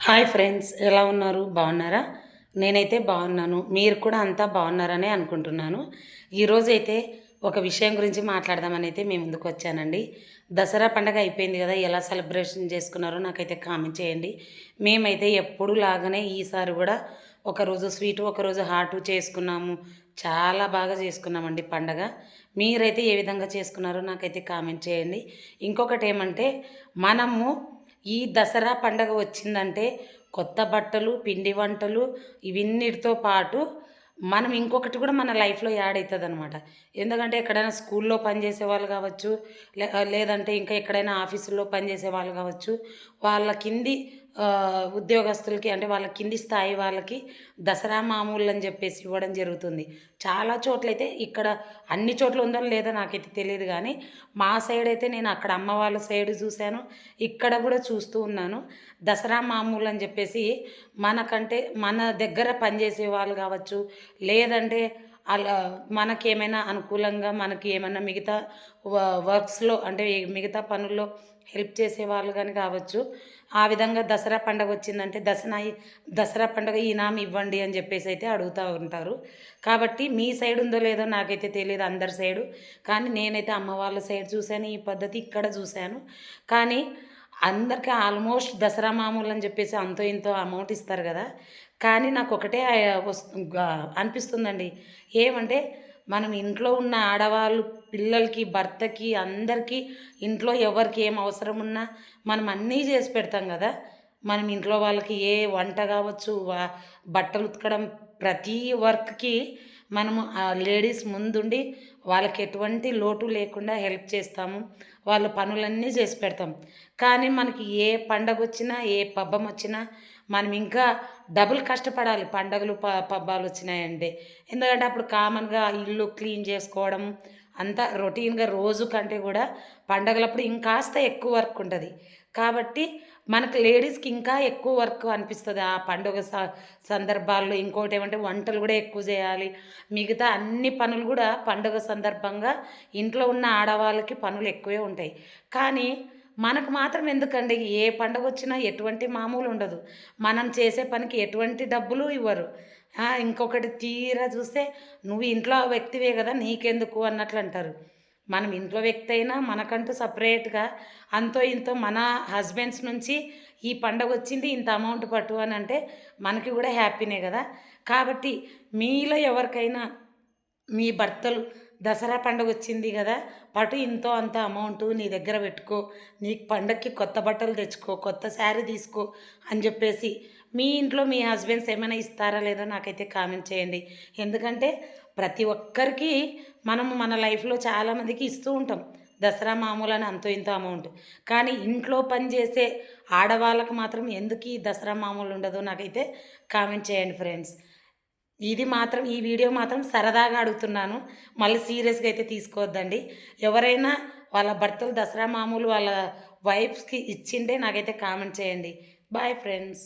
Hi friends ఎలా ఉన్నారు? బాగున్నారా? నేనైతే బాగున్నాను. మీరు కూడా అంతా బాగున్నారనే అనుకుంటున్నాను. ఈరోజు అయితే ఒక విషయం గురించి మాట్లాడదామని అయితే మేము ముందుకు వచ్చానండి. దసరా పండగ అయిపోయింది కదా ఎలా సెలబ్రేషన్ చేసుకున్నారో నాకైతే కామెంట్ చేయండి. మేమైతే ఎప్పుడు లాగానే ఈసారి కూడా ఒకరోజు స్వీటు ఒకరోజు హాటు చేసుకున్నాము. చాలా బాగా చేసుకున్నామండి పండగ. మీరైతే ఏ విధంగా చేసుకున్నారో నాకైతే కామెంట్ చేయండి. ఇంకొకటి ఏమంటే మనము ఈ దసరా పండగ వచ్చిందంటే కొత్త బట్టలు పిండి వంటలు ఇవన్నిటితో పాటు మనం ఇంకొకటి కూడా మన లైఫ్లో యాడ్ అవుతుంది అనమాట ఎందుకంటే ఎక్కడైనా స్కూల్లో పనిచేసే వాళ్ళు కావచ్చు లేదంటే ఇంకా ఎక్కడైనా ఆఫీసుల్లో పనిచేసే వాళ్ళు కావచ్చు వాళ్ళ కింది ఉద్యోగస్తులకి అంటే వాళ్ళ కింది స్థాయి వాళ్ళకి దసరా మామూలు అని చెప్పేసి ఇవ్వడం జరుగుతుంది. చాలా చోట్లయితే ఇక్కడ అన్ని చోట్ల ఉందో లేదో నాకైతే తెలియదు కానీ మా సైడ్ అయితే నేను అక్కడ అమ్మ వాళ్ళ సైడ్ చూశాను. ఇక్కడ కూడా చూస్తూ ఉన్నాను. దసరా మామూలు అని చెప్పేసి మనకంటే మన దగ్గర పనిచేసే వాళ్ళు కావచ్చు లేదంటే అలా మనకేమైనా అనుకూలంగా మనకి ఏమైనా మిగతా వర్క్స్లో అంటే మిగతా పనుల్లో హెల్ప్ చేసే వాళ్ళు కానీ కావచ్చు. ఆ విధంగా దసరా పండగ వచ్చిందంటే దసరా దసరా పండగ ఈనామ ఇవ్వండి అని చెప్పేసి అయితే అడుగుతూ ఉంటారు. కాబట్టి మీ సైడ్ ఉందో లేదో నాకైతే తెలియదు అందరి సైడు. కానీ నేనైతే అమ్మ వాళ్ళ సైడ్ చూశాను ఈ పద్ధతి ఇక్కడ చూశాను. కానీ అందరికీ ఆల్మోస్ట్ దసరా మామూలు అని చెప్పేసి అంతో ఇంతో అమౌంట్ ఇస్తారు కదా. కానీ నాకు ఒకటే అనిపిస్తుందండి. ఏమంటే మనం ఇంట్లో ఉన్న ఆడవాళ్ళు పిల్లలకి భర్తకి అందరికీ ఇంట్లో ఎవరికి ఏం అవసరం ఉన్నా మనం అన్నీ చేసి పెడతాం కదా. మనం ఇంట్లో వాళ్ళకి ఏ వంట కావచ్చు బట్టలు ఉతకడం ప్రతి వర్క్కి మనము లేడీస్ ముందుండి వాళ్ళకి ఎటువంటి లోటు లేకుండా హెల్ప్ చేస్తాము. వాళ్ళ పనులన్నీ చేసి పెడతాం. కానీ మనకి ఏ పండగ వచ్చినా ఏ పబ్బం వచ్చినా మనం ఇంకా డబుల్ కష్టపడాలి. పండగలు ప పబ్బాలు వచ్చినాయంటే ఎందుకంటే అప్పుడు కామన్గా ఇల్లు క్లీన్ చేసుకోవడం అంతా రొటీన్గా రోజు కంటే కూడా పండగలప్పుడు ఇంకాస్త ఎక్కువ వర్క్ ఉంటుంది. కాబట్టి మనకు లేడీస్కి ఇంకా ఎక్కువ వర్క్ అనిపిస్తుంది. ఆ పండుగ స సందర్భాల్లో ఇంకోటి ఏమంటే వంటలు కూడా ఎక్కువ చేయాలి. మిగతా అన్ని పనులు కూడా పండుగ సందర్భంగా ఇంట్లో ఉన్న ఆడవాళ్ళకి పనులు ఎక్కువే ఉంటాయి. కానీ మనకు మాత్రం ఎందుకండి? ఏ పండుగ వచ్చినా ఎటువంటి మామూలు ఉండదు. మనం చేసే పనికి ఎటువంటి డబ్బులు ఇవ్వరు. ఇంకొకటి తీరా చూస్తే నువ్వు ఇంట్లో వ్యక్తివే కదా నీకెందుకు అన్నట్లు అంటారు మనం ఇంట్లో వ్యక్తి అయినా మనకంటూ సపరేట్గా అంతో ఇంతో మన హస్బెండ్స్ నుంచి ఈ పండగ వచ్చింది ఇంత అమౌంట్ పట్టు అని అంటే మనకి కూడా హ్యాపీనే కదా. కాబట్టి మీలో ఎవరికైనా మీ భర్తలు దసరా పండుగ వచ్చింది కదా పటు ఇంతో అంత అమౌంట్ నీ దగ్గర పెట్టుకో నీకు పండగకి కొత్త బట్టలు తెచ్చుకో కొత్త శారీ తీసుకో అని చెప్పేసి మీ ఇంట్లో మీ హస్బెండ్స్ ఏమైనా ఇస్తారా లేదో నాకైతే కామెంట్ చేయండి. ఎందుకంటే ప్రతి ఒక్కరికి మనము మన లైఫ్లో చాలామందికి ఇస్తూ ఉంటాం దసరా మామూలు అని అంతో ఇంతో అమౌంట్. కానీ ఇంట్లో పనిచేసే ఆడవాళ్ళకు మాత్రం ఎందుకు ఈ దసరా మామూలు ఉండదో నాకైతే కామెంట్ చేయండి ఫ్రెండ్స్. ఇది మాత్రం ఈ వీడియో మాత్రం సరదాగా అడుగుతున్నాను. మళ్ళీ సీరియస్గా అయితే తీసుకోవద్దండి. ఎవరైనా వాళ్ళ భర్తలు దసరా మామూలు వాళ్ళ వైఫ్స్కి ఇచ్చిండే నాకైతే కామెంట్ చేయండి. Bye friends.